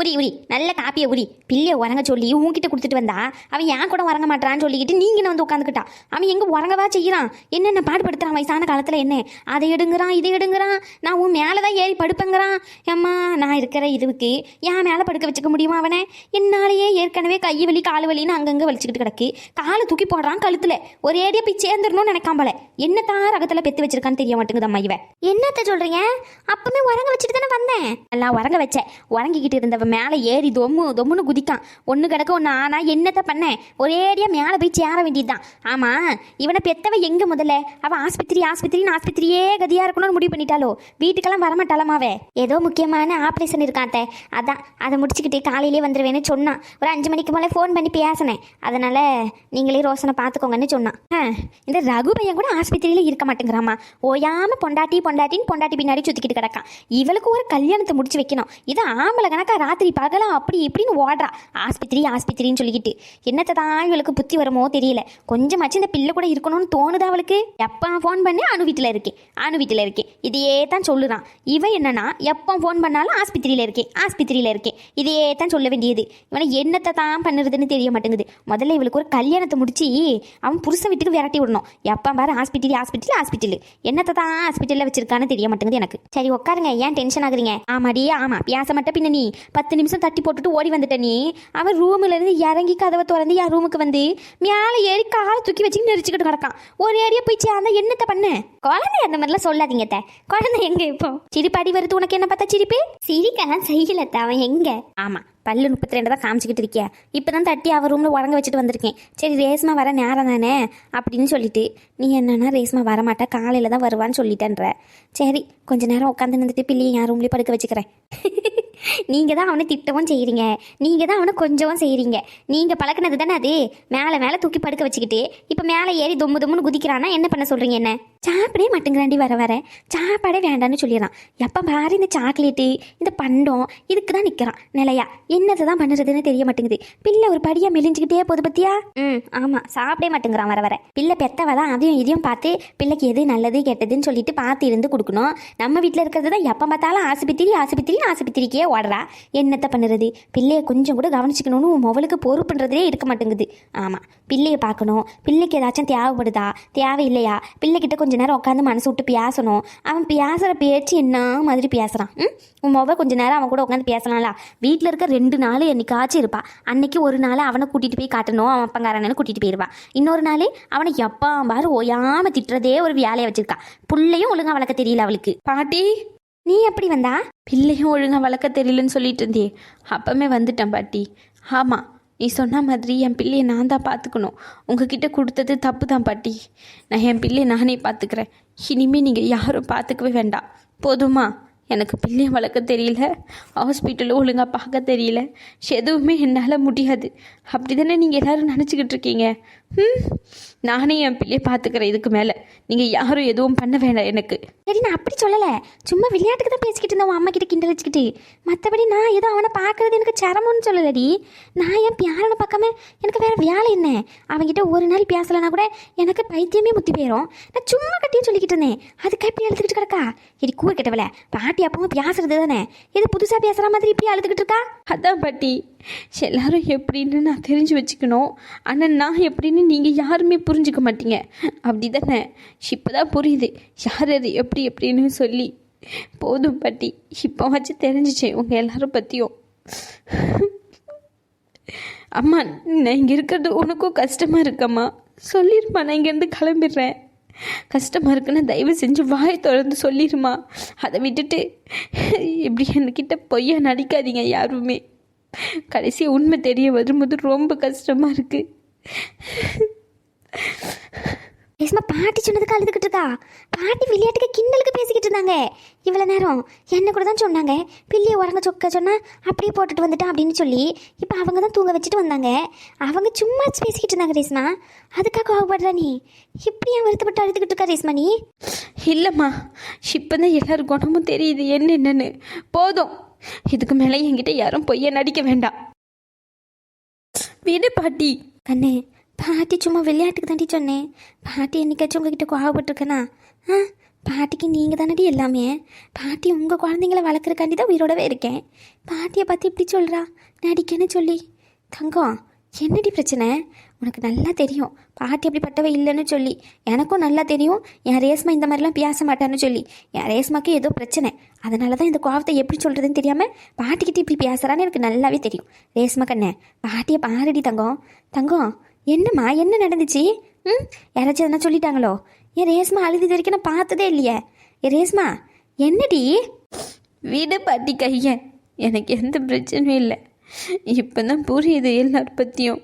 உரி உரி நல்ல காப்பியை உரி. பிள்ளைய உறங்க சொல்லி உன்கிட்ட கொடுத்துட்டு வந்தா அவன் ஏன் கூட உறங்க மாட்டான்னு சொல்லிக்கிட்டு நீங்க வந்து உட்காந்துக்கிட்டா அவன் எங்க உறங்கவா செய்யறான்? என்னென்ன பாடுபடுத்துறான் வயசான காலத்துல என்ன? அதை எடுங்கிறான் இதை எடுங்கிறான். நான் உன் மேலதான் ஏறி படுப்பேங்கிறான். ஏம்மா நான் இருக்கிற இதுவுக்கு என் மேல படுக்க வச்சுக்க முடியுமா அவனை? என்னாலேயே ஏற்கனவே கை வலி கால் வலின்னு அங்கங்க வலிச்சுக்கிட்டு கிடக்கு. காலை தூக்கி போடுறான் கழுத்துல. ஏடியை போய் சேர்ந்துடணும்னு நினைக்காமல என்னத்தான் ரகத்துல பெத்து வச்சிருக்கான்னு தெரிய மாட்டேங்குது அம்மா இவ என்னத்த சொல்றீங்க? அப்பவுமே உறங்க வச்சுட்டு தானே வந்தேன். நல்லா உறங்க வச்சேன். உறங்கிக்கிட்டு இருந்தவன் மேலே ஏறி தொம்மு தொம்முன்னு குதிக்கான். ஒன்று கிடக்க ஒன்று ஆனா என்னத்த பண்ணேன் ஒரேடியாக மேலே போய் சேர வேண்டியதுதான். ஆமா இவனை பெத்தவ எங்க முதல்ல? அவன் ஆஸ்பத்திரி ஆஸ்பத்திரின்னு ஆஸ்பத்திரியே கதியாக இருக்கணும்னு முடிவு பண்ணிட்டாலோ வீட்டுக்கெல்லாம் வரமாட்டாளமாவே ஏதோ முக்கியமான ஆப்ரேஷன் இருக்காத்த அதான் அதை முடிச்சுக்கிட்டு காலையிலே வந்துடுவேன்னு சொன்னான். ஒரு அஞ்சு மணிக்கு மேலே ஃபோன் பண்ணி பேசினேன். அதனால நீங்களே ரோசனை பார்த்துக்கோங்கன்னு சொன்னான். ஆ, இந்த ரகு பையன் கூட ஆஸ்பத்திரியில இருக்க மாட்டேங்கிறாமா? ஓயாமல் பொண்டாட்டி பொண்டாட்டின்னு பொண்டாட்டி பின்னாடி சுத்திக்கிட்டு கிடக்கான். இவளுக்கு ஒரு கல்யாணத்தை முடிச்சு வைக்கணும். இது ஆம்பளை கணக்கா ராத்திரி பகலாம் அப்படி இப்படின்னு ஓடுறா. ஆஸ்பத்திரி ஆஸ்பத்திரின்னு சொல்லிக்கிட்டு. என்னத்தை தான் இவளுக்கு புத்தி வருமோ தெரியல. கொஞ்சமாச்சும் இந்த பிள்ளை கூட இருக்கணும்னு தோணுதா அவளுக்கு? எப்போ ஃபோன் பண்ணி அணு வீட்டில் இருக்கேன் அணு வீட்டில் இருக்கேன் இதையே தான் சொல்லுறான். இவன் என்னன்னா எப்போ ஃபோன் பண்ணாலும் ஆஸ்பத்திரியில் இருக்கேன் ஆஸ்பத்திரியில் இருக்கேன் இதையே தான் சொல்ல வேண்டியது. இவனை என்னத்தை தான் பண்ணுறதுன்னு தெரிய மாட்டேங்குது. முதல்ல இவளுக்கு ஒரு கல்யாணத்தை முடிச்சு அவன் புருஷன் வீட்டுக்கு விரட்டி விடணும். எப்போ பாரு ஹாஸ்பிட்டல் ஹாஸ்பிட்டல் ஹாஸ்பிட்டல் என்னத்தை தான் ஹாஸ்பிட்டலில் வச்சிருக்கான்னு தெரிய மாட்டேங்குது எனக்கு. சரி உட்காருங்க. ஏன் டென்ஷன் ஆகுறீங்க? ஆமாடி ஆமா. பேச மட்டும் பின்ன நீ. பத்து நிமிஷம் தட்டி போட்டுட்டு ஓடி வந்துட்ட நீ. அவன் ரூம்லேருந்து இறங்கி கதவை திறந்து என் ரூமுக்கு வந்து மேலே ஏறி காலை தூக்கி வச்சு நெரிச்சுக்கிட்டு கிடக்கான். ஒரு ஏரியா போய் சேர்ந்தா என்னத்தை பண்ண? குழந்தை அந்த மாதிரிலாம் சொல்லாதீங்க த குழந்தை எங்க இப்போ? சிரிப்பாடி வருது உனக்கு என்ன பார்த்தா சிரிப்பு? சிரிக்கலாம் செய்யலத்த அவன் எங்க? ஆமா பல்லு முப்பத்தி ரெண்டு தான் காமிச்சிக்கிட்டு இருக்கியா. இப்போ தான் தட்டி அவள் ரூமில் உறங்க வச்சுட்டு வந்திருக்கேன். சரி ரேஸ்மா வர நேரம் தானே? அப்படின்னு சொல்லிட்டு நீ என்னன்னா ரேஸ்மா வரமாட்டா காலையில் தான் வருவான்னு சொல்லிட்டேன்ற. சரி கொஞ்ச நேரம் உட்காந்து நின்றுட்டு பிள்ளையை என் ரூம்லேயே படுக்க வச்சுக்கிறேன். நீங்கள் தான் அவனை திட்டவும் செய்கிறீங்க நீங்கள் தான் அவனை கொஞ்சவும் செய்கிறீங்க நீங்கள் பழக்கினது தானே அது? மேலே மேலே தூக்கி படுக்க வச்சுக்கிட்டு இப்போ மேலே ஏறி தொம்மு தொம்முன்னு குதிக்கிறான்னா என்ன பண்ண சொல்கிறீங்க என்ன? சாப்பிடே மாட்டேங்கிறாண்டி வர வர. சாப்பாடே வேண்டான்னு சொல்லிடுறான். எப்போ பாரு இந்த சாக்லேட்டு இந்த பண்டம் இதுக்கு தான் நிற்கிறான் நிலையா? என்னத்தை தான் பண்ணுறதுன்னு தெரிய மாட்டேங்குது. பிள்ளை ஒரு படியாக மெலிஞ்சுக்கிட்டே போகுது பத்தியா? ம் ஆமாம் சாப்பிடவே மாட்டேங்கிறான் வர வர. பிள்ளை பெத்தவ தான் அதையும் இதையும் பார்த்து பிள்ளைக்கு எது நல்லது கெட்டதுன்னு சொல்லிட்டு பார்த்து இருந்து கொடுக்கணும். நம்ம வீட்டில் இருக்கிறது தான் எப்போ பார்த்தாலும் ஆஸ்பத்திரி ஆஸ்பத்திரி ஆஸ்பத்திரிக்கே ஓடுறா. என்னத்தை பண்ணுறது? பிள்ளைய கொஞ்சம் கூட கவனிச்சிக்கணும்னு மொபைலுக்கு பொறுப்புன்றதே இருக்க மாட்டேங்குது. ஆமாம் பிள்ளையை பார்க்கணும். பிள்ளைக்கு ஏதாச்சும் தேவைப்படுதா? தேவை இல்லையா கொஞ்சம் கொஞ்ச நேரம் உட்காந்து மனசு விட்டு பேசணும். அவன் பேசுகிற பேச்சு என்ன மாதிரி பேசுகிறான் ம்? உன் மொபைல் கொஞ்ச நேரம் அவன் கூட உட்காந்து பேசலாம்ல வீட்டில் இருக்க ரெண்டு நாள் என்னைக்காச்சும் இருப்பா. அன்னைக்கு ஒரு நாள் அவனை கூட்டிகிட்டு போய் காட்டணும். அவன் அப்பங்காரனு கூட்டிகிட்டு போயிடுவா இன்னொரு நாள் அவனை எப்பா பாரு ஓயாமல் திட்டுறதே ஒரு வேலையை வச்சிருக்கா. புள்ளையும் ஒழுங்கா வளர்க்க தெரியல அவளுக்கு. பாட்டி! நீ எப்படி வந்தா? பிள்ளையும் ஒழுங்காக வளர்க்க தெரியலன்னு சொல்லிட்டு இருந்தே. அப்பமே வந்துட்டேன் பாட்டி. ஆமாம் நீ சொன்ன மாதிரி என் பிள்ளையை நான் தான் பார்த்துக்கணும். உங்ககிட்ட கொடுத்தது தப்பு தான் பாட்டி. நான் என் பிள்ளையை நானே பார்த்துக்கிறேன். இனிமேல் நீங்கள் யாரும் பார்த்துக்கவே வேண்டாம். போதுமா? எனக்கு பிள்ளையை வளர்க்க தெரியல. ஹாஸ்பிட்டலும் ஒழுங்காக பார்க்க தெரியல. எதுவுமே என்னால் முடியாது. அப்படி தானே நீங்கள் எல்லோரும் நினச்சிக்கிட்டு இருக்கீங்க? ம் நானே என் பிள்ளையை பார்த்துக்கிறேன் இதுக்கு மேலே. நீங்கள் யாரும் எதுவும் பண்ண வேண்டாம் எனக்கு. சரி நான் அப்படி சொல்லலை. சும்மா விளையாட்டுக்கு தான் பேசிக்கிட்டு இருந்தேன் உன் அம்மா கிட்ட கிண்டல் வச்சுக்கிட்டு மற்றபடி நான் ஏதோ அவனை பார்க்கறது எனக்கு சிரமம்னு சொல்லலடி. நான் என் பியாரனை பார்க்காம எனக்கு வேற வேலை என்ன? அவன்கிட்ட ஒரு நாள் பேசலைன்னா கூட எனக்கு பைத்தியமே முத்தி போயிடும் நான் சும்மா கட்டியும் சொல்லிக்கிட்டு இருந்தேன். அதுக்கு எப்படி அழுதுகிட்டு கிடக்கா? இடி கூறு கெட்டவள. பாட்டி அப்பவும் பேசுறது தானே? இது புதுசாக பேசுகிற மாதிரி இப்படி அழுதுகிட்டு இருக்கா? அதான் பாட்டி. எல்லாரும் எப்படின்னு நான் தெரிஞ்சு வச்சுக்கணும். ஆனால் நான் எப்படின்னு நீங்கள் யாருமே புரிஞ்சுக்க மாட்டீங்க. அப்படி தானே இப்போ தான் புரியுது. யார் அது? எப்படி எப்படின்னு சொல்லி. போதும் பாட்டி. இப்போ வச்சு தெரிஞ்சிச்சேன் உங்கள் எல்லாரும் பற்றியும் அம்மா நான் இங்கே இருக்கிறது உனக்கும் கஷ்டமாக இருக்கம்மா. சொல்லிருமா நான் இங்கேருந்து கிளம்பிடுறேன். கஷ்டமாக இருக்குன்னா தயவு செஞ்சு வாய் தொடர்ந்து சொல்லிடுமா அதை விட்டுட்டு இப்படி என்கிட்ட பொய்யா நடிக்காதீங்க யாருமே. கடைசி உண்மை தெரிய வரும்போது ரொம்ப கஷ்டமாக இருக்குது பேசுமா பாட்டி சொன்னதுக்கு அழுதுகிட்டு இருக்கா? பாட்டி விளையாட்டுக்கு கிண்டலுக்கு பேசிக்கிட்டு இருந்தாங்க. இவ்வளோ நேரம் என்ன கூட தான் சொன்னாங்க. பிள்ளைய உறங்க சொக்க சொன்னா அப்படியே போட்டுட்டு வந்துட்டான் அப்படின்னு சொல்லி இப்போ அவங்க தான் தூங்க வச்சுட்டு வந்தாங்க. அவங்க சும்மா பேசிக்கிட்டு இருந்தாங்க ரேஸ்மா. அதுக்காக கோவப்படுற நீ. இப்படி ஏன் வருத்தப்பட்டு அழுதுகிட்டு இருக்கா ரேஸ்மா நீ? இல்லைம்மா இப்போ தான் எல்லாரும் குணமும் தெரியுது என்ன என்னன்னு போதும். இதுக்கு மேலே என்கிட்ட யாரும் பொய்ய நடிக்க வேண்டாம். விடு பாட்டி. கண்ணே பாட்டி சும்மா விளையாட்டுக்கு தாண்டி சொன்னேன் பாட்டி என்னைக்காச்சும் உங்ககிட்ட கோவப்பட்டிருக்கேனா ஆ பாட்டிக்கு நீங்கள் தானடி எல்லாமே. பாட்டி உங்கள் குழந்தைங்கள வளர்க்குறக்காண்டி தான் உயிரோடவே இருக்கேன். பாட்டியை பற்றி இப்படி சொல்கிறா நடிக்கன்னு சொல்லி. தங்கம் என்னடி பிரச்சனை? உனக்கு நல்லா தெரியும். பாட்டி அப்படிப்பட்டவ இல்லைன்னு சொல்லி. எனக்கும் நல்லா தெரியும். என் ரேஸ்மா இந்த மாதிரிலாம் பேச மாட்டான்னு சொல்லி. என் ரேஸ்மாக்கு ஏதோ பிரச்சனை. அதனால தான் இந்த கோவத்தை எப்படி சொல்கிறதுன்னு தெரியாமல் பாட்டிக்கிட்ட இப்படி பேசுகிறான்னு எனக்கு நல்லாவே தெரியும். ரேஸ்மா கண்ணே பாட்டியை பாருடி தங்கம். தங்கம் என்னம்மா? என்ன நடந்துச்சு? ம்? யாராச்சும் எதனா சொல்லிட்டாங்களோ? என் ரேஸ்மா அழுது வரைக்கும் நான் பார்த்ததே இல்லையே. என் ரேஸ்மா என்னடி? விடு பாட்டி கையன் எனக்கு எந்த பிரச்சனையும் இல்லை. இப்போ தான் புரியுது எல்லார் பற்றியும்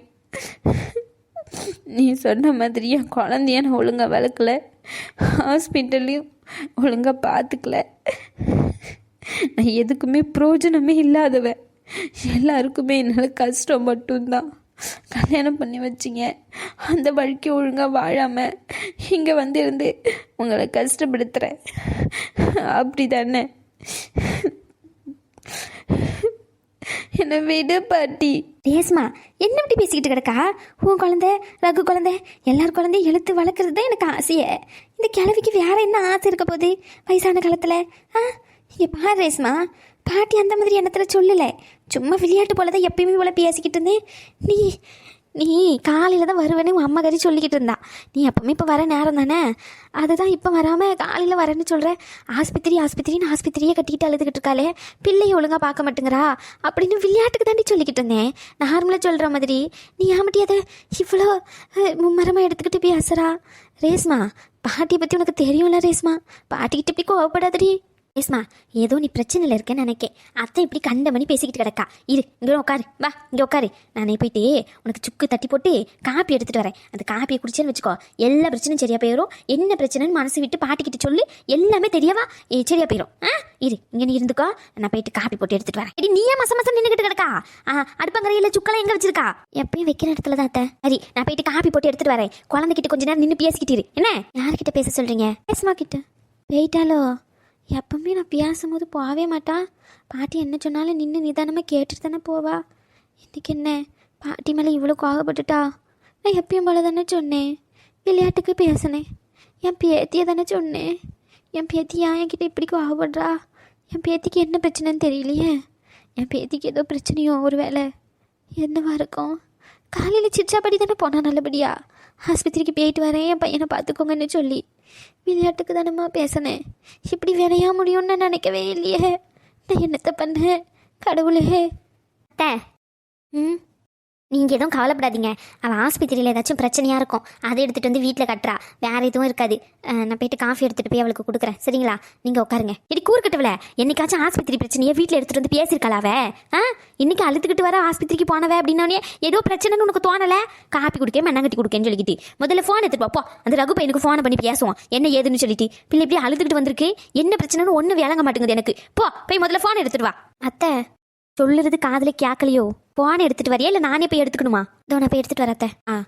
நீ சொன்ன மாதிரி என் குழந்தைய நான் ஒழுங்காக வளர்க்கல. ஹாஸ்பிட்டல்லையும் ஒழுங்காக பார்த்துக்கல நான் எதுக்குமே பிரயோஜனமே இல்லாதவ. எல்லாருக்குமே என்னால் கஷ்டம் மட்டும்தான். கல்யாணம் பண்ணி வச்சிங்க. அந்த வாழ்க்கை ஒழுங்காக வாழாமல் இங்கே வந்து இருந்து உங்களை கஷ்டப்படுத்துகிறேன் அப்படி தானே என்னை விடு பாட்டி. ரேஸ்மா என்ன இப்படி பேசிக்கிட்டு கிடக்கா? உன் குழந்தை ரகு குழந்தை எல்லார் குழந்தையும் எழுத்து வளர்க்குறது தான் எனக்கு ஆசையே. இந்த கிழவிக்கு வேற என்ன ஆசை இருக்க போகுது? வயசான காலத்தில் ஆ? இங்கே பாரு ரேஸ்மா பாட்டி அந்த மாதிரி எண்ணத்தில் சொல்லலை. சும்மா விளையாட்டு போல தான் எப்பயுமே இவ்வளோ பேசிக்கிட்டு இருந்தேன். நீ நீ காலையில் தான் வருவேன்னு உன் அம்மா கறி சொல்லிக்கிட்டு இருந்தா. நீ எப்பவுமே இப்போ வர நேரம் தானே? அதுதான் இப்போ வராமல் காலையில் வரேன்னு சொல்கிற ஆஸ்பத்திரி ஆஸ்பத்திரின்னு ஆஸ்பத்திரியே கட்டிக்கிட்டு அழுதுகிட்டு இருக்காளே. பிள்ளையை ஒழுங்காக பார்க்க மாட்டேங்கிறா. அப்படின்னு விளையாட்டுக்கு தாண்டி சொல்லிக்கிட்டு இருந்தேன். நார்மலாக சொல்கிற மாதிரி. நீ ஏமாட்டி அதை இவ்வளோ மும்மரமாக எடுத்துக்கிட்டு பேசுகிறா ரேஸ்மா பாட்டியை பற்றி உனக்கு தெரியும்ல ரேஸ்மா பாட்டிக்கிட்ட இப்படி கோவப்படாதடி. ஏஸ்மா ஏதோ நீ பிரச்சனையில் இருக்கேன்னு நினைக்கேன். அத்தை இப்படி கண்ட பேசிக்கிட்டு கிடக்கா. இரு இங்கே உட்காரு வா இங்கே உட்காரு நானே போயிட்டு உனக்கு சுக்கு தட்டி போட்டு காப்பி எடுத்துகிட்டு வரேன். அந்த காப்பியை குடிச்சேன்னு வச்சுக்கோ. எல்லா பிரச்சனையும் சரியாக போயிடும் என்ன பிரச்சனைன்னு மனசு விட்டு பாட்டிக்கிட்டு சொல்லு. எல்லாமே தெரியவா ஏ சரியாக போயிடும் ஆ இரு இங்கே நீ இருந்துக்கோ. நான் போயிட்டு காப்பி போட்டு எடுத்துகிட்டு வரேன். இடி நீயே மசம் மசம் நின்றுக்கிட்டு கிடக்கா? ஆ அடுப்பங்கரையில் சுக்கெல்லாம் எங்கே வச்சிருக்கா? எப்பயும் வைக்கிற இடத்துல தான் அத்தை. சரி நான் போயிட்டு காப்பி போட்டு எடுத்துகிட்டு வரேன். குழந்தைகிட்ட கொஞ்ச நேரம் நின்று பேசிக்கிட்டு இரு. என்ன? யார்கிட்ட பேச சொல்கிறீங்க பேசுமா கிட்ட. போயிட்டாலோ எப்பவுமே நான் பேசும்போது போகவே மாட்டா. பாட்டி என்ன சொன்னாலும் நின்று நிதானமாக கேட்டுட்டு தானே போவா. இன்னைக்கு என்ன? பாட்டி மேலே இவ்வளோ கோவப்பட்டுட்டா? நான் எப்பயும் போல தானே சொன்னேன். விளையாட்டுக்கு பேசினேன். என் பேத்தியை தானே சொன்னேன். என் பேத்தி ஏன் என்கிட்ட இப்படி கோவப்படுறா? என் பேத்திக்கு என்ன பிரச்சனைன்னு தெரியலையே. என் பேத்திக்கு ஏதோ பிரச்சனையோ ஒரு வேலை என்னவா இருக்கும்? காலையில் சிச்சாப்படி தானே போனால் நல்லபடியா? ஆஸ்பத்திரிக்கு போயிட்டு வரேன் என் பையனை பார்த்துக்கோங்கன்னு சொல்லி. விளையாட்டுக்கு தானம்மா பேசினேன். இப்படி வினையா முடியும்னு நான் நினைக்கவே இல்லையே. நான் என்னத்த பண்ணேன்? கடவுளே. அத்தை. ம்? நீங்கள் எதுவும் கவலைப்படாதீங்க. அவள் ஆஸ்பத்திரியில் ஏதாச்சும் பிரச்சனையாக இருக்கும் அதை எடுத்துகிட்டு வந்து வீட்டில் கட்டுறா. வேறு எதுவும் இருக்காது. நான் போயிட்டு காஃபி எடுத்துகிட்டு போய் அவளுக்கு கொடுக்குறேன். சரிங்களா? நீங்கள் உட்காருங்க. இடி கூறுக்கட்டவள என்னைக்காச்சும் ஆஸ்பத்திரி பிரச்சனையை வீட்டில் எடுத்துகிட்டு வந்து பேசியிருக்காளா அவ? ஆ? இன்னைக்கு அழுத்துக்கிட்டு வர ஆஸ்பத்திரிக்கு போனவ அப்படின்னே ஏதோ பிரச்சனைன்னு உனக்கு தோணலை? காப்பி குடிக்க மண்ணங்கட்டி கொடுக்கேன்னு சொல்லிக்கிட்டு. முதல்ல ஃபோன் எடுத்துட்டு போ. அந்த ரகு பையனுக்கு ஃபோனை பண்ணி பேசுவோம். என்ன ஏதுன்னு சொல்லிட்டு. பிள்ளை இப்படி அழுதுகிட்டு வந்திருக்கு. என்ன பிரச்சனைன்னு ஒன்றும் விளங்க மாட்டேங்குது எனக்கு. போ போய் முதல்ல ஃபோன் எடுத்துட்டு வா. அத்தை. சொல்லுறது காதல கேட்கலையோ போன எடுத்துட்டு வரியா? இல்லை நானே போய் எடுத்துக்கணுமா? இதோ நான் போய் எடுத்துட்டு வரத்த ஆ.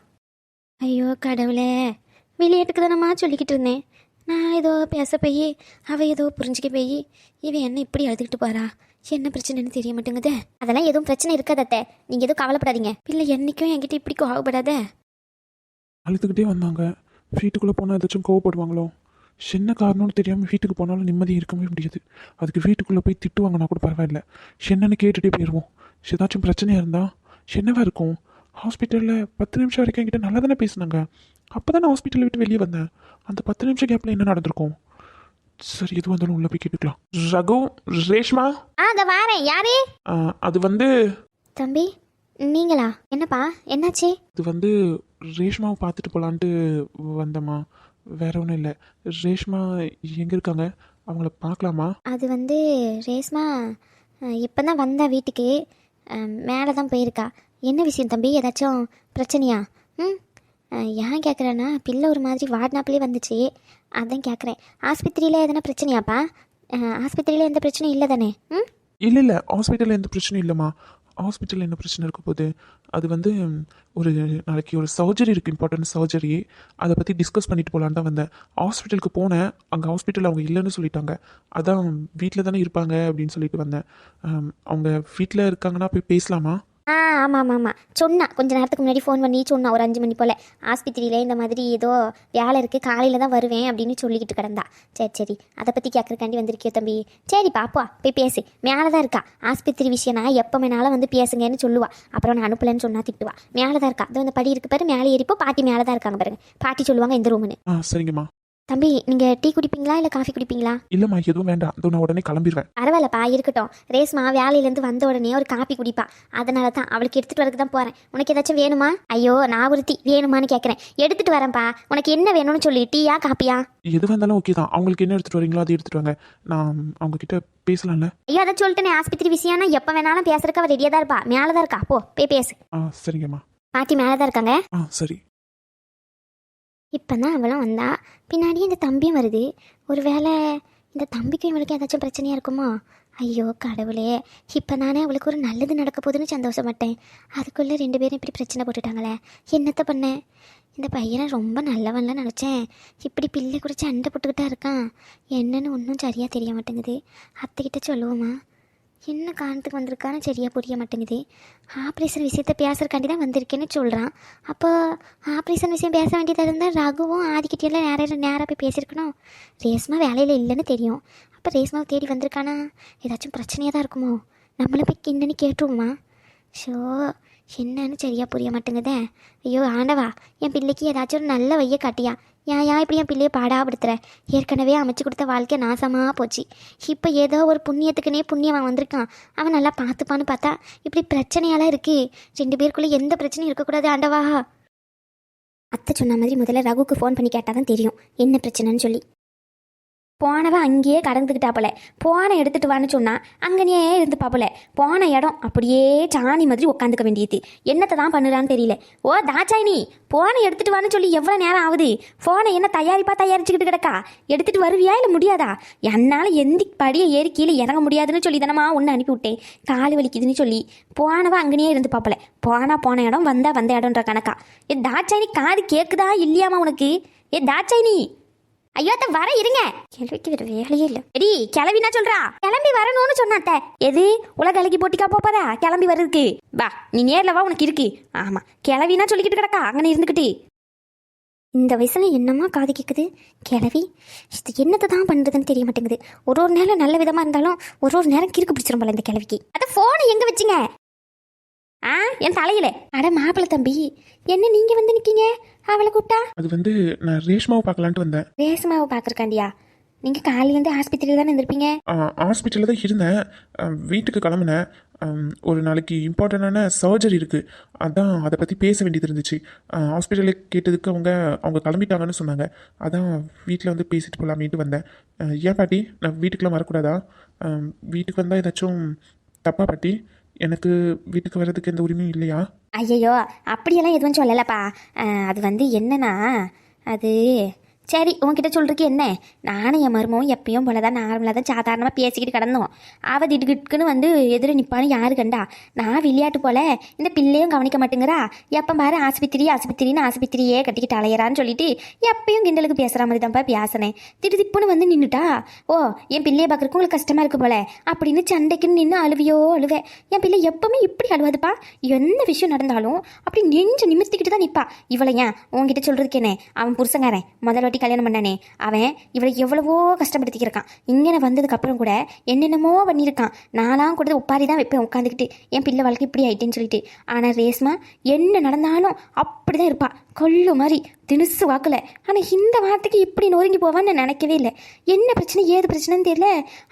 ஐயோ கடவுளே. வெளியேட்டுக்கு தானம்மா சொல்லிக்கிட்டு இருந்தேன். நான் ஏதோ பேச போய் அவள் ஏதோ புரிஞ்சுக்க போய் இவன் என்ன இப்படி எழுதுக்கிட்டு போறா? என்ன பிரச்சனைன்னு தெரிய மாட்டேங்குது. அதெல்லாம் எதுவும் பிரச்சனை இருக்காதத்த நீங்கள் எதுவும் கவலைப்படாதீங்க. பிள்ளை என்னைக்கும் என்கிட்ட இப்படி கோவப்படாத? அழுத்துக்கிட்டே வந்தாங்க. வீட்டுக்குள்ளே போனால் ஏதாச்சும் கோவப்படுவாங்களோ? என்ன காரணம்னு தெரியாமல் வீட்டுக்கு போனாலும் நிம்மதி இருக்கவே முடியாது. அதுக்கு வீட்டுக்குள்ளே போய் திட்டு வாங்கினா கூட பரவாயில்ல. என்னன்னு கேட்டுகிட்டே போயிடுவோம் ஏதாச்சும் பிரச்சனையாக இருந்தால் என்னவா இருக்கும். ஹாஸ்பிட்டலில் பத்து நிமிஷம் வரைக்கும் என்கிட்ட நல்லா தானே பேசினாங்க. அப்போ தான் நான் ஹாஸ்பிட்டலை விட்டு வெளியே வந்தேன். அந்த பத்து நிமிஷம் கேப்பில் என்ன நடந்திருக்கும்? சரி எது வந்தாலும் உள்ளே போய் கேட்டுக்கலாம். ரகு ரேஷ்மா? வாரேன். யாரே? அது வந்து தம்பி நீங்களா? என்னப்பா? என்னாச்சு? இது வந்து ரேஷ்மாவை பார்த்துட்டு போகலான்ட்டு வந்தம்மா. வேற ஒன்றும் இல்லை. ரேஷ்மா எங்கே இருக்காங்க? அவங்கள பார்க்கலாமா? அது வந்து ரேஸ்மா இப்போ தான் வந்தா வீட்டுக்கு. மேலே தான் போயிருக்கா. என்ன விஷயம் தம்பி? ஏதாச்சும் பிரச்சனையா? ம்? ஏன் கேட்குறேன்னா பிள்ளை ஒரு மாதிரி வாடினாப்பிலே வந்துச்சு. அதான் கேட்குறேன் ஆஸ்பத்திரியில் எதனா பிரச்சனையாப்பா? ஆஸ்பத்திரியில் எந்த பிரச்சனையும் இல்லை தானே ம்? இல்லை இல்லை. ஹாஸ்பிட்டலில் எந்த பிரச்சனையும் இல்லைம்மா. ஹாஸ்பிட்டலில் என்ன பிரச்சனை இருக்க போகுது? அது வந்து ஒரு நாளைக்கு ஒரு சர்ஜரி இருக்குது இம்பார்ட்டன்ட் சர்ஜரி அதை பற்றி டிஸ்கஸ் பண்ணிட்டு போகலான்னு தான் வந்தேன். ஹாஸ்பிட்டலுக்கு போனேன். அங்கே ஹாஸ்பிட்டல் அவங்க இல்லைன்னு சொல்லிட்டாங்க. அதான் வீட்டில் தானே இருப்பாங்க அப்படின்னு சொல்லிட்டு வந்தேன். அவங்க வீட்டில் இருக்காங்கன்னா போய் பேசலாமா? ஆ ஆமாம் ஆமாம் ஆமாம் சொன்னா. கொஞ்ச நேரத்துக்கு முன்னாடி ஃபோன் பண்ணி சொன்னா. ஒரு அஞ்சு மணி போல். ஆஸ்பத்திரியில் இந்த மாதிரி ஏதோ வேலை இருக்குது காலையில் தான் வருவேன் அப்படின்னு சொல்லிக்கிட்டு கிடந்தா. சரி சரி. அதை பற்றி கேட்குறக்காண்டி வந்திருக்கியோ தம்பி? சரி பாப்பா போய் பேசு. மேலே தான் இருக்கா. ஆஸ்பத்திரி விஷயம்னா எப்போ வேணாலும் வந்து பேசுங்கன்னு சொல்லுவா. அப்புறம் நான் அனுப்பலன்னு சொன்னா திட்டுவா. மேலே தான் இருக்கா. அது வந்து படி இருக்கு பாரு. மேலே ஏறிப்போ. பாட்டி மேலே தான் இருக்காங்க பாருங்க. பாட்டி சொல்லுவாங்க இந்த ரூம்னு ஆ சரிங்கம்மா. தம்பி நீங்கள் டீ குடிப்பீங்களா இல்லை காஃபி குடிப்பீங்களா? இல்லைம்மா எதுவும் வேண்டாம். இதோ நான் உடனே கிளம்பிடுவேன். பரவாயில்லப்பா இருக்கட்டும். ரேஸ்மா வேலையிலேருந்து வந்த உடனே ஒரு காப்பி குடிப்பா. அதனால தான் அவளுக்கு எடுத்துகிட்டு வரக்கு தான் போகிறேன் உனக்கு ஏதாச்சும் வேணுமா? ஐயோ நான் ஒருத்தி வேணுமான்னு கேட்குறேன் எடுத்துகிட்டு வரேன்ப்பா உனக்கு என்ன வேணும்னு சொல்லி. டீயா காப்பியா? எதுவாக இருந்தாலும் ஓகே தான். அவங்களுக்கு என்ன எடுத்துகிட்டு வரீங்களோ அதை எடுத்துகிட்டு வாங்க. நான் அவங்க கிட்ட பேசலாம்ல? ஐயோ அதை சொல்லிட்டேனே. ஆஸ்பத்திரி விஷயம்னா எப்போ வேணாலும் பேசுறதுக்கு அவள் ரெடியாக தான் இருப்பா. மேலே தான் இருக்கா. போ போய் பேசு. ஆ சரிங்கம்மா. பாட்டி மேலே தான் இருக்காங்க. ஆ சரி. இப்போ தான் அவளும் வந்தா. பின்னாடி இந்த தம்பியும் வருது. ஒருவேளை இந்த தம்பிக்கும் இவளுக்கு ஏதாச்சும் பிரச்சனையாக இருக்குமா? ஐயோ கடவுளே. இப்போ நானே அவளுக்கு ஒரு நல்லது நடக்க போகுதுன்னு சந்தோஷப்பட்டேன். அதுக்குள்ளே ரெண்டு பேரும் இப்படி பிரச்சனை போட்டுட்டாங்களே. என்னத்த பண்ணேன் இந்த பையனை ரொம்ப நல்லவன்ல நினச்சேன். இப்படி பிள்ளை கூட சண்டை போட்டுக்கிட்டா இருக்கான். என்னன்னு ஒன்றும் சரியாக தெரிய மாட்டேங்குது. அத்தைக்கிட்ட சொல்லுவோமா? என்ன காரணத்துக்கு வந்திருக்கான்னு சரியாக புரிய மாட்டேங்குது. ஆப்ரேஷன் விஷயத்த பேசுறக்காண்டி தான் வந்திருக்கேன்னு சொல்கிறான் அப்போ ஆப்ரேஷன் விஷயம் பேச வேண்டியதாக இருந்தால் ரகுவும் ஆதிக்கிட்டெல்லாம் நேராக நேராக போய் பேசியிருக்கணும். ரேஸ்மா வேலையில் இல்லைன்னு தெரியும். அப்போ ரேஸ்மாவை தேடி வந்திருக்கானா? ஏதாச்சும் பிரச்சனையாக தான் இருக்குமோ? நம்மளும் போய் என்னன்னு கேட்டுருவோமா? ஷோ என்னன்னு சரியாக புரிய மாட்டேங்குதே. ஐயோ ஆண்டவா என் பிள்ளைக்கு ஏதாச்சும் ஒரு நல்ல வைய காட்டியா? ஏன் ஏன் இப்படி என் பிள்ளையை பாடாப்படுத்துற? ஏற்கனவே அமைச்சு கொடுத்த வாழ்க்கை நாசமாக போச்சு. இப்போ ஏதோ ஒரு புண்ணியத்துக்குனே புண்ணியவன் வந்திருக்கான். அவன் நல்லா பார்த்துப்பான்னு பார்த்தா இப்படி பிரச்சனையெல்லாம் இருக்குது ரெண்டு பேருக்குள்ளே எந்த பிரச்சனையும் இருக்கக்கூடாது ஆண்டவா. அத்தை சொன்ன மாதிரி முதல்ல ரகுக்கு ஃபோன் பண்ணி கேட்டால் தான் தெரியும். என்ன பிரச்சனைன்னு சொல்லி. போனவன் அங்கேயே கடந்துக்கிட்டா போல. போனை எடுத்துட்டு வான்னு சொன்னா அங்கனே இருந்து பாப்பல போன இடம் அப்படியே சாணி மாதிரி உட்காந்துக்க வேண்டியது. என்னத்தை தான் பண்ணுறான்னு தெரியல. ஓ தாச்சாயினி போனை எடுத்துட்டு வான்னு சொல்லி எவ்வளோ நேரம் ஆகுது? போனை என்ன தயாரிப்பா தயாரிச்சுக்கிட்டு கிடக்கா? எடுத்துட்டு வருவியா இல்லை முடியாதா? என்னால் எந்தி படியை ஏறி கீழே இறங்க முடியாதுன்னு சொல்லி தானமா ஒன்று அனுப்பிவிட்டேன் கால் வலிக்குதுன்னு சொல்லி. போனவன் அங்கனே இருந்து பாப்பல போனா போன இடம் வந்தா வந்த இடம்ன்ற கணக்கா. ஏ தாச்சாயினி காது கேட்குதா இல்லையாமா உனக்கு? ஏ தாச்சாயினி ஐயோ அத்தை வர இருங்க. கிளவிக்கு வேற வேலையே இல்ல. எடி கிளவினா சொல்றா. கிளம்பி வரணும்னு சொன்னாத்த எது? உலக அழகி போட்டிக்கா போப்பாதா? கிளம்பி வர்றதுக்கு. வா நீ நேர்ல வா உனக்கு இருக்கு. ஆமா கிளவினா சொல்லிக்கிட்டு கிடக்கா அங்கன இருந்துக்கிட்டு இந்த வயசுல என்னமா காது கேட்குது கிளவி இது என்னத்தை தான் பண்றதுன்னு தெரிய மாட்டேங்குது. ஒரு ஒரு நேரம் நல்ல விதமா இருந்தாலும் ஒரு ஒரு நேரம் கிறுக்கு பிடிச்சிரும் போல இந்த கிளவிக்கு. அத ஃபோனை எங்க வச்சுங்க? ஆ என் தலையில. அட மாப்பிள்ள தம்பி என்ன நீங்க வந்து நிக்கீங்க? அவளை கூப்பிட்டா? அது வந்து நான் ரேஷ்மாவை பார்க்கலான்ட்டு வந்தேன். ரேசமாவை பார்க்குறக்காண்டியா? நீங்கள் காலையிலேருந்து ஆஸ்பத்திரியில் தானே இருந்திருப்பீங்க? ஹாஸ்பிட்டலில் தான் இருந்தேன். வீட்டுக்கு கிளம்புனேன். ஒரு நாளைக்கு இம்பார்ட்டண்டான சர்ஜரி இருக்குது அதான் அதை பற்றி பேச வேண்டியது இருந்துச்சு. ஹாஸ்பிட்டலில் கேட்டதுக்கு அவங்க அவங்க கிளம்பிட்டாங்கன்னு சொன்னாங்க. அதான் வீட்டில் வந்து பேசிட்டு போகலாமேட்டு வந்தேன். ஏன் பாட்டி? நான் வீட்டுக்குலாம் வரக்கூடாதா? வீட்டுக்கு வந்தால் ஏதாச்சும் தப்பா பாட்டி? எனக்கு வீட்டுக்கு வர்றதுக்கு எந்த உரிமையும் இல்லையா? ஐயையோ அப்படியெல்லாம் எதுவும் சொல்லலப்பா. அது வந்து என்னன்னா அது சரி உன்கிட்ட சொல்றதுக்கு என்ன? நானும் என் மருமவும் எப்பயும் போல தான் நார்மலாக தான் சாதாரணமாக பேசிக்கிட்டு கிடந்தோம். அவ திடுக்கிட்டுக்குன்னு வந்து எதிர நிற்பான்னு யாரு கண்டா? நான் விளையாட்டு போல இந்த பிள்ளையும் கவனிக்க மாட்டேங்கிறா? எப்போ பாரு ஆஸ்பத்திரி ஆஸ்பத்திரின்னு ஆஸ்பத்திரியே கட்டிக்கிட்டு அலையறான்னு சொல்லிட்டு எப்பயும் கிண்டலுக்கு பேசுகிற மாதிரி தான்ப்பா பேசினேன். திடுதிப்புன்னு வந்து நின்றுட்டா ஓ என் பிள்ளையை பார்க்குறக்கு உங்களுக்கு கஷ்டமாக இருக்கு போல. அப்படின்னு சண்டைக்குன்னு நின்று அழுவியோ அழுவேன் என் பிள்ளை எப்பவுமே இப்படி அழுவாதுப்பா? என்ன விஷயம் நடந்தாலும் அப்படி நெஞ்சு நிமித்திக்கிட்டு தான் நிற்பா இவளை ஏன்? உங்ககிட்ட சொல்றதுக்கு என்ன? அவன் புருஷங்காரன் முதல் வாட்டி கல்யாணம் பண்ணானே அவன் இவளை எவ்வளவோ கஷ்டப்படுத்திக்கிருக்கான். இங்கே வந்ததுக்கு அப்புறம் கூட என்னென்னமோ பண்ணியிருக்கான் நானாம் கூட உப்பாரி தான் வைப்பேன் உட்காந்துக்கிட்டு. என் பிள்ளை வாழ்க்கை இப்படி ஆயிட்டேன்னு சொல்லிட்டு. ஆனால் ரேஸ்மா என்ன நடந்தாலும் அப்படி தான் இருப்பாள் கொள்ளு மாதிரி திணுசு வாக்கல. ஆனால் இந்த வார்த்தைக்கு இப்படி நொறுங்கி போவான்னு நான் நினைக்கவே இல்லை. என்ன பிரச்சனை ஏது பிரச்சனைன்னு தெரியல.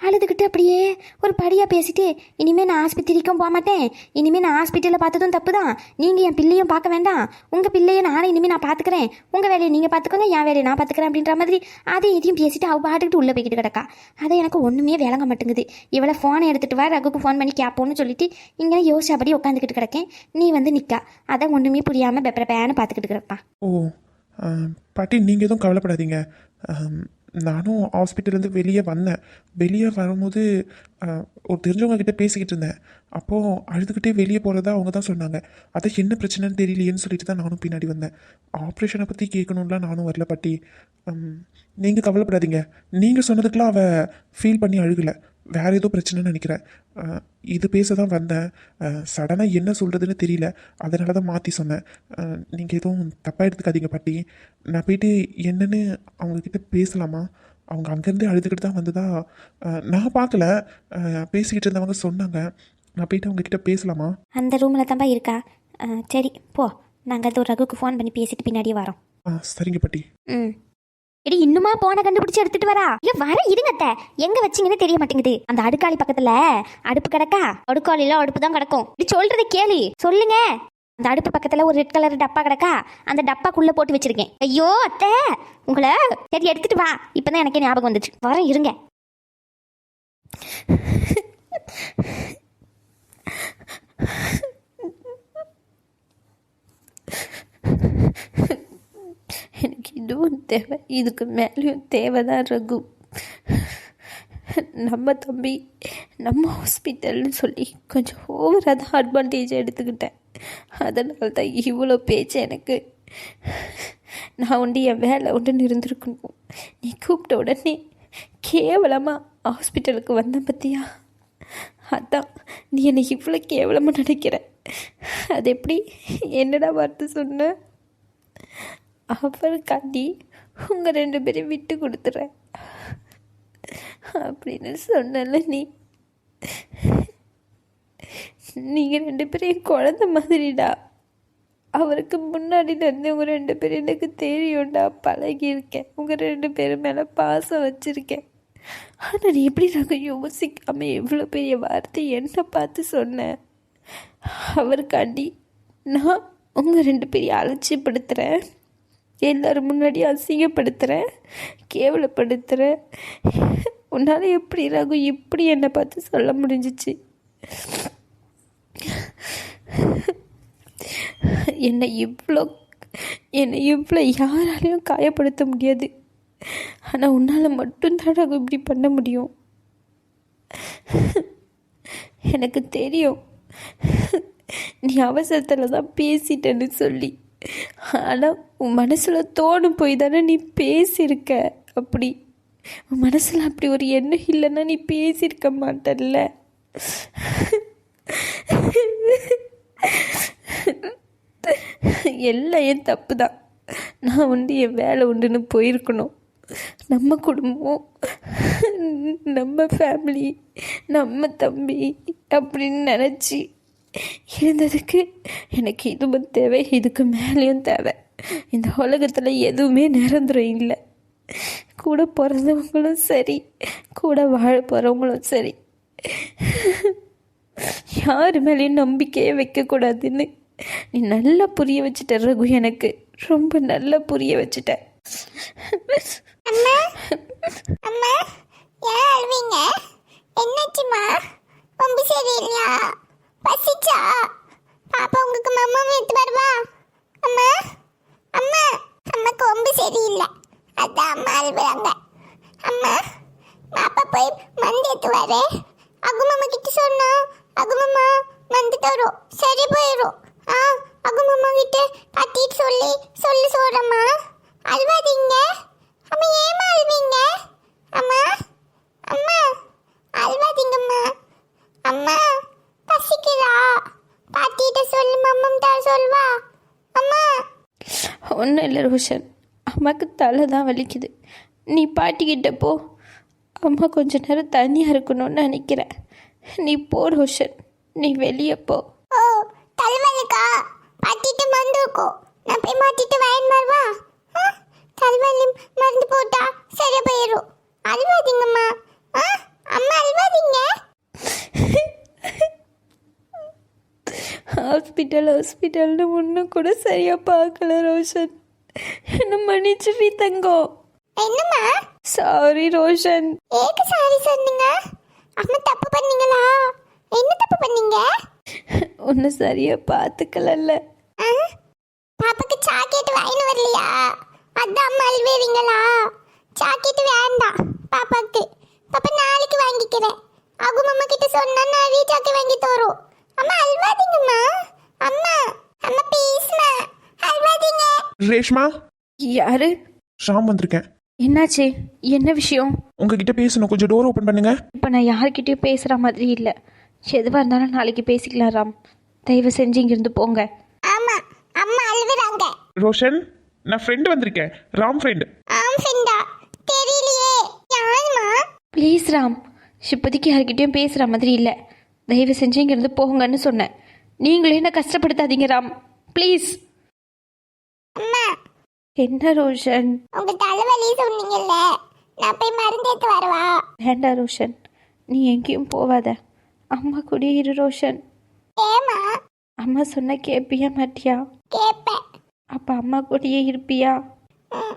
அழுதுகிட்டு அப்படியே ஒரு படியாக பேசிட்டு இனிமேல் நான் ஆஸ்பத்திரிக்கும் போக மாட்டேன். இனிமேல் நான் ஹாஸ்பிட்டலில் பார்த்ததும் தப்பு தான் நீங்கள் என் பிள்ளையும் பார்க்க வேண்டாம். உங்கள் பிள்ளையை நானே இனிமேல் நான் பார்த்துக்கிறேன். உங்கள் வேலையை நீங்கள் பார்த்துக்கோங்க என் வேலையை நான் பார்த்துக்கிறேன் அப்படின்ற மாதிரி அதையும் இதையும் பேசிட்டு அவள் பாட்டுக்கிட்டு உள்ளே போய்கிட்டு கிடக்கா. அதை எனக்கு ஒன்றுமே விளங்க மாட்டேங்குது. இவளை ஃபோனை எடுத்துகிட்டு வா ரகுக்கு ஃபோன் பண்ணி கேட்போன்னு சொல்லிட்டு இங்கே யோசிச்சபடி உட்காந்துக்கிட்டு கிடக்கேன். நீ வந்து நிற்கா அதை ஒன்றுமே புரியாமல் பெப்பர பேன்னு பார்த்துக்கிட்டு கிடப்பா ஓ பாட்டி நீங்கள் எதுவும் கவலைப்படாதீங்க. நானும் ஹாஸ்பிட்டலேருந்து வெளியே வந்தேன். வெளியே வரும்போது ஒரு தெரிஞ்சவங்க கிட்டே பேசிக்கிட்டு இருந்தேன். அப்போது அழுதுகிட்டே வெளியே போகிறதா அவங்க தான் சொன்னாங்க. அதை என்ன பிரச்சனைன்னு தெரியலையேன்னு சொல்லிட்டு தான் நானும் பின்னாடி வந்தேன். ஆப்ரேஷனை பற்றி கேட்கணும்லாம் நானும் வரல பாட்டி. நீங்கள் கவலைப்படாதீங்க. நீங்கள் சொன்னதுக்கெலாம் அவள் ஃபீல் பண்ணி அழுகலை. வேற ஏதோ பிரச்சனைன்னு நினைக்கிறேன். இது பேச தான் வந்தேன் சடனாக என்ன சொல்கிறதுன்னு தெரியல. அதனால தான் மாற்றி சொன்னேன் நீங்கள் எதுவும் தப்பாக எடுத்துக்காதீங்க பாட்டி. நான் போயிட்டு என்னன்னு அவங்கக்கிட்ட பேசலாமா? அவங்க அங்கேருந்தே அழுதுகிட்டு தான் வந்ததா? நான் பார்க்கல. பேசிக்கிட்டு இருந்தவங்க சொன்னாங்க. நான் போயிட்டு அவங்கக்கிட்ட பேசலாமா? அந்த ரூமில் தான்ப்பா இருக்கா? சரி போ. நாங்கள் அது ஒரு ரகுக்கு ஃபோன் பண்ணி பேசிட்டு பின்னாடியே வரோம். ஆ சரிங்க பாட்டி. ம். எடி இன்னுமா போன கண்டுபிடிச்சு எடுத்துட்டு வரா? ஐயோ வர இருங்கத்த எங்க வச்சீங்கன்னு தெரிய மாட்டேங்குது. அந்த அடுக்காளி பக்கத்துல அடுப்பு கிடக்கா? அடுக்காளில அடுப்பு தான் கிடக்கும். இப்படி சொல்றதை கேளு. சொல்லுங்க. அந்த அடுப்பு பக்கத்துல ஒரு ரெட் கலர் டப்பா கிடக்கா? அந்த டப்பாக்குள்ள போட்டு வச்சிருக்கேன். ஐயோ அத்தை. உங்களை சரி எடுத்துட்டு வா. இப்பதான் எனக்கே ஞாபகம் வந்துச்சு. வர இருங்க. எனக்கு இதுவும் தேவை. இதுக்கு மேலேயும் தேவை தான் ரகு. நம்ம தம்பி நம்ம ஹாஸ்பிட்டல்னு சொல்லி கொஞ்சம் ஓவராக தான் அட்வான்டேஜ் எடுத்துக்கிட்டேன். அதனால தான் இவ்வளோ பேச்சு எனக்கு. நான் உண்டு என் வேலை உண்டுன்னு இருந்திருக்கணும் நீ கூப்பிட்ட உடனே கேவலமாக ஹாஸ்பிட்டலுக்கு வந்தேன் பற்றியா அதான் நீ என்னை இவ்வளோ கேவலமாக நினைக்கிற. அது எப்படி? என்னடா வார்த்தை சொன்ன? அவருக்காண்டி உங்கள் ரெண்டு பேரையும் விட்டு கொடுத்துறேன். அப்படின்னு சொன்னல நீ. நீங்கள் ரெண்டு பேரையும் குழந்த மாதிரிடா. அவருக்கு முன்னாடிலேருந்து உங்கள் ரெண்டு பேரும் எனக்கு தெரியும்டா. பழகியிருக்கேன். உங்கள் ரெண்டு பேரும் மேலே பாசம் வச்சுருக்கேன். ஆனால் நீ எப்படி நாங்கள் யோசிக்காமல் எவ்வளோ பெரிய வார்த்தை என்ன பார்த்து சொன்னேன் அவருக்காண்டி நான் உங்கள் ரெண்டு பேரையும் அலட்சியப்படுத்துகிறேன் எல்லோரும் முன்னாடி அசிங்கப்படுத்துகிறேன் கேவலப்படுத்துகிறேன் உன்னால் எப்படி ரகு இப்படி என்னை பார்த்து சொல்ல முடிஞ்சிச்சு? என்னை இவ்வளோ என்னை இவ்வளோ யாராலையும் காயப்படுத்த முடியாது. ஆனால் உன்னால் மட்டும்தான் ரகு இப்படி பண்ண முடியும். எனக்கு தெரியும். நீ அவசரத்தில் தான் பேசிட்டேன்னு சொல்லி. ஆனால் உன் மனசில் தோணும் போய் தானே நீ பேசியிருக்க. அப்படி உன் மனசில் அப்படி ஒரு எண்ணம் இல்லைன்னா நீ பேசியிருக்க மாட்டல்ல. எல்லாம் என் தப்பு தான் நான் உண்டு என் வேலை உண்டுன்னு போயிருக்கணும். நம்ம குடும்பம் நம்ம ஃபேமிலி நம்ம தம்பி அப்படின்னு நினச்சி இருந்ததுக்கு எனக்கு இதுவும் தேவை இதுக்கு மேலேயும் தேவை. இந்த உலகத்தில் எதுவுமே நிரந்தரம் இல்லை. கூட பிறந்தவங்களும் சரி கூட வாழ போகிறவங்களும் சரி. யார் மேலேயும் நம்பிக்கையே வைக்கக்கூடாதுன்னு நீ நல்லா புரிய வச்சுட்ட ரகு எனக்கு. ரொம்ப நல்லா புரிய வச்சுட்ட. அம்மா அம்மா ஏன் அழுவீங்க? என்னாச்சுமா ரொம்ப சரியில்லையா? பசிச்சா? பாப்பா உங்களுக்கு மாமா எடுத்து வருவா? அம்மா? அம்மா அம்மாக்கு கொம்பு சரியில்லை. அதான் அம்மா அழுவுறாங்க அம்மா பாப்பா போய் மந்து எடுத்து வரே. அகுமாமா கிட்ட சொன்னா அகுமாமா மந்து தரும் சரி போயிடும் ஆ அகுமாமா கிட்ட கத்திட்டு சொல்லி சொல்லி சொல்கிறம்மா அழுவாதீங்க. அம்மா ஏமா அழுவீங்க அம்மா அம்மா அழுவாதீங்கம்மா அம்மா பசிக்குதா பாட்டிகிட்ட சொல்லு மம்மம் தான் சொல்வா அம்மா ஒன்றும் இல்லை ரோஷன். அம்மாவுக்கு தலை தான் வலிக்குது. நீ பாட்டிக்கிட்ட போ. அம்மா கொஞ்ச நேரம் தனியாக இருக்கணும்னு நினைக்கிறேன். நீ போ ரோஷன். நீ வெளியே போ. ஓ தலைவலிக்கா? பாட்டிட்டு மருந்து இருக்கும் நான் போய் மாட்டிட்டு வாயின் வருவா? ஆ, தலைவலி மருந்து போட்டா சரியா போயிடும் அழுவாதீங்கம்மா. அம்மா அழுவாதீங்க. ஹாஸ்பிட்டல் ஹாஸ்பிட்டல்னு ஒன்றும் கூட சரியாக பார்க்கல ரோஷன். என்ன மன்னிச்சிடி தங்கம் என்னம்மா? சாரி ரோஷன். ஏக்கு சாரி சொன்னீங்க? அம்மா தப்பு பண்ணீங்களா? என்ன தப்பு பண்ணீங்க? ஒன்று சரியாக பார்த்துக்கலல்ல? பாப்பாக்கு சாக்லேட் வாங்கிட்டு வரலையா? அதான் அம்மா அழுவேவீங்களா சாக்லேட் வேண்டாம் பாப்பாக்கு. பாப்பா நாளைக்கு வாங்கிக்கிறேன். அகு அம்மா கிட்ட சொன்னா நிறைய சாக்லேட் வாங்கி தரும் ரேஷ்மா? யாரு? ஷாம் வந்திருக்கேன். என்னாச்சு? என்ன விஷயம்? உங்ககிட்ட பேசணும். கொஞ்சம் டோர் ஓப்பன் பண்ணுங்க. இப்போ நான் யார்கிட்டயும் பேசுகிற மாதிரி இல்லை. எதுவாக இருந்தாலும் நாளைக்கு பேசிக்கலாம் ராம். தயவு செஞ்சு இங்கிருந்து போங்க. ஆமா அம்மா அழுவுறாங்க ரோஷன் நான் ஃப்ரெண்டு வந்திருக்கேன். ராம் ஃப்ரெண்டு ஆம் ஃப்ரெண்டா தெரியலையே. யாருமா ப்ளீஸ் ராம். இப்போதைக்கு யார்கிட்டயும் பேசுகிற மாதிரி இல்லை. தயவு செஞ்சு இங்கிருந்து போங்கன்னு சொன்னேன். நீங்களும் என்ன கஷ்டப்படுத்தாதீங்க ராம். ப்ளீஸ் அம்மா. என்ன ரோஷன்? உங்க தலைவலி சொன்னீங்கல்ல நான் போய் மருந்து எடுத்து வரவா? வேண்டாம் ரோஷன். நீ எங்கேயும் போவாத. அம்மா கூடயே இரு ரோஷன். ஏமா அம்மா சொன்ன கேட்பியா மாட்டியா கேப்பேன். அப்போ அம்மா கூடயே இருப்பியா? ம்